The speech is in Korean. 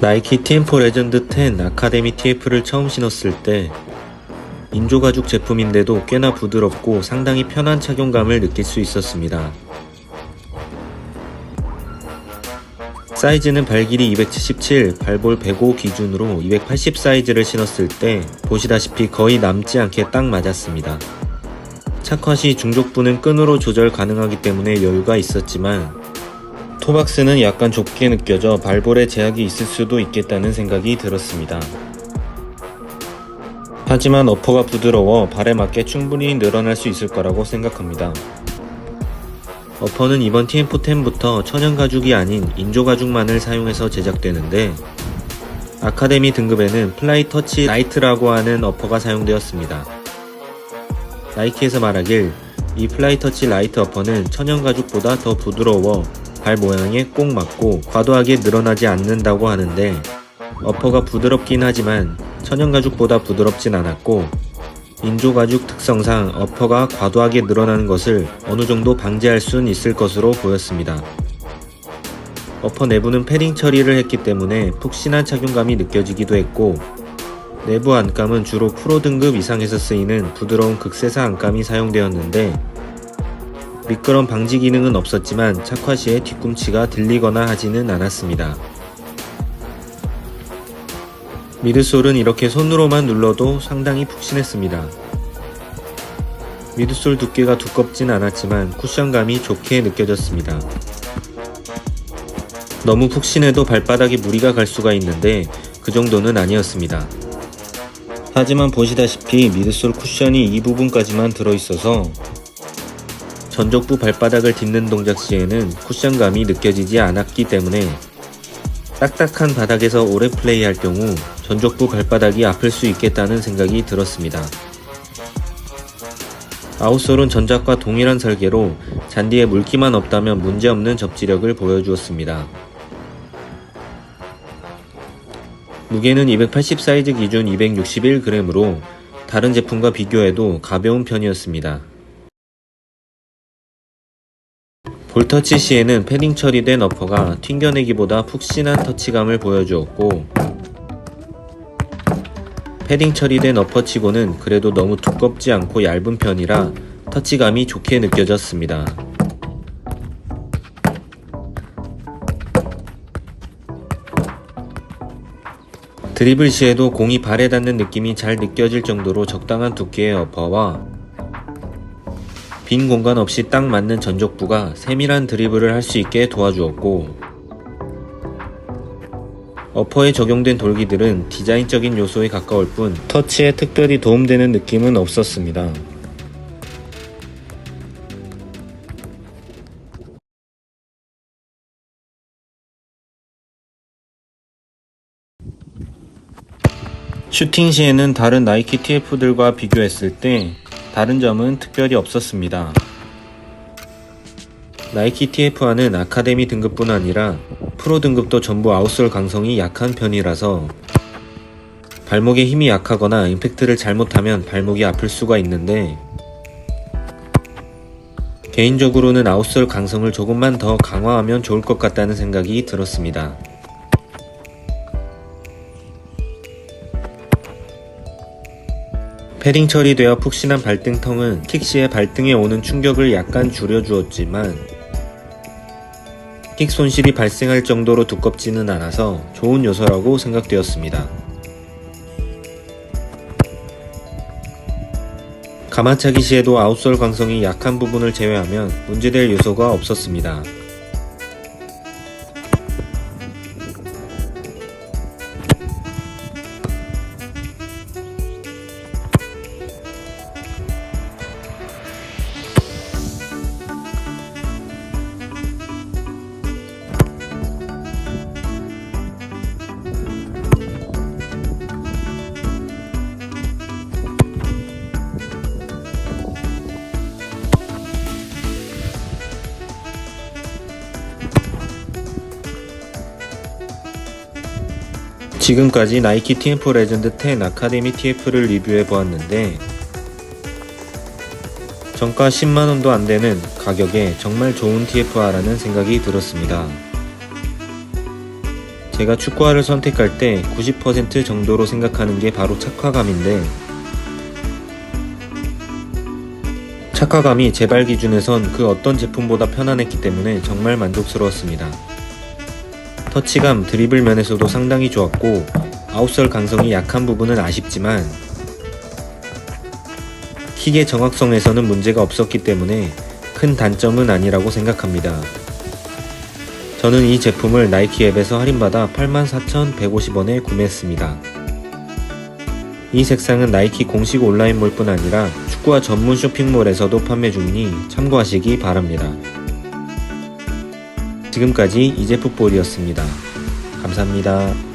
나이키 TM4 레전드 10 아카데미 TF를 처음 신었을 때 인조 가죽 제품인데도 꽤나 부드럽고 상당히 편한 착용감을 느낄 수 있었습니다. 사이즈는 발 길이 277, 발볼 105 기준으로 280 사이즈를 신었을 때 보시다시피 거의 남지 않게 딱 맞았습니다. 착화 시 중족부는 끈으로 조절 가능하기 때문에 여유가 있었지만 토박스는 약간 좁게 느껴져 발볼에 제약이 있을 수도 있겠다는 생각이 들었습니다. 하지만 어퍼가 부드러워 발에 맞게 충분히 늘어날 수 있을 거라고 생각합니다. 어퍼는 이번 TM410부터 천연 가죽이 아닌 인조 가죽만을 사용해서 제작되는데 아카데미 등급에는 플라이 터치 라이트라고 하는 어퍼가 사용되었습니다. 나이키에서 말하길 이 플라이 터치 라이트 어퍼는 천연 가죽보다 더 부드러워 발 모양에 꼭 맞고 과도하게 늘어나지 않는다고 하는데 어퍼가 부드럽긴 하지만 천연 가죽보다 부드럽진 않았고 인조 가죽 특성상 어퍼가 과도하게 늘어나는 것을 어느 정도 방지할 순 있을 것으로 보였습니다. 어퍼 내부는 패딩 처리를 했기 때문에 푹신한 착용감이 느껴지기도 했고 내부 안감은 주로 프로 등급 이상에서 쓰이는 부드러운 극세사 안감이 사용되었는데 미끄럼 방지 기능은 없었지만 착화 시에 뒤꿈치가 들리거나 하지는 않았습니다. 미드솔은 이렇게 손으로만 눌러도 상당히 푹신했습니다. 미드솔 두께가 두껍진 않았지만 쿠션감이 좋게 느껴졌습니다. 너무 푹신해도 발바닥에 무리가 갈 수가 있는데 그 정도는 아니었습니다. 하지만 보시다시피 미드솔 쿠션이 이 부분까지만 들어있어서 전족부 발바닥을 딛는 동작 시에는 쿠션감이 느껴지지 않았기 때문에 딱딱한 바닥에서 오래 플레이할 경우 전족부 발바닥이 아플 수 있겠다는 생각이 들었습니다. 아웃솔은 전작과 동일한 설계로 잔디에 물기만 없다면 문제없는 접지력을 보여주었습니다. 무게는 280 사이즈 기준 261g으로 다른 제품과 비교해도 가벼운 편이었습니다. 볼터치 시에는 패딩 처리된 어퍼가 튕겨내기보다 푹신한 터치감을 보여주었고 패딩 처리된 어퍼치고는 그래도 너무 두껍지 않고 얇은 편이라 터치감이 좋게 느껴졌습니다. 드리블 시에도 공이 발에 닿는 느낌이 잘 느껴질 정도로 적당한 두께의 어퍼와 빈 공간 없이 딱 맞는 전족부가 세밀한 드리블을 할 수 있게 도와주었고 어퍼에 적용된 돌기들은 디자인적인 요소에 가까울 뿐 터치에 특별히 도움되는 느낌은 없었습니다. 슈팅 시에는 다른 나이키 TF들과 비교했을 때 다른 점은 특별히 없었습니다. 나이키 TF1은 아카데미 등급뿐 아니라 프로 등급도 전부 아웃솔 강성이 약한 편이라서 발목에 힘이 약하거나 임팩트를 잘못하면 발목이 아플 수가 있는데 개인적으로는 아웃솔 강성을 조금만 더 강화하면 좋을 것 같다는 생각이 들었습니다. 패딩 처리되어 푹신한 발등통은 킥 시에 발등에 오는 충격을 약간 줄여주었지만 킥 손실이 발생할 정도로 두껍지는 않아서 좋은 요소라고 생각되었습니다. 가마차기 시에도 아웃솔 강성이 약한 부분을 제외하면 문제될 요소가 없었습니다. 지금까지 나이키 TM4 레전드 10 아카데미 TF를 리뷰해 보았는데 정가 10만원도 안되는 가격에 정말 좋은 TFR라는 생각이 들었습니다. 제가 축구화를 선택할 때 90% 정도로 생각하는 게 바로 착화감인데 착화감이 제발 기준에선 그 어떤 제품보다 편안했기 때문에 정말 만족스러웠습니다. 터치감, 드리블 면에서도 상당히 좋았고 아웃솔 강성이 약한 부분은 아쉽지만 킥의 정확성에서는 문제가 없었기 때문에 큰 단점은 아니라고 생각합니다. 저는 이 제품을 나이키 앱에서 할인받아 84,150원에 구매했습니다. 이 색상은 나이키 공식 온라인몰뿐 아니라 축구화 전문 쇼핑몰에서도 판매 중이니 참고하시기 바랍니다. 지금까지 이제풋볼이었습니다. 감사합니다.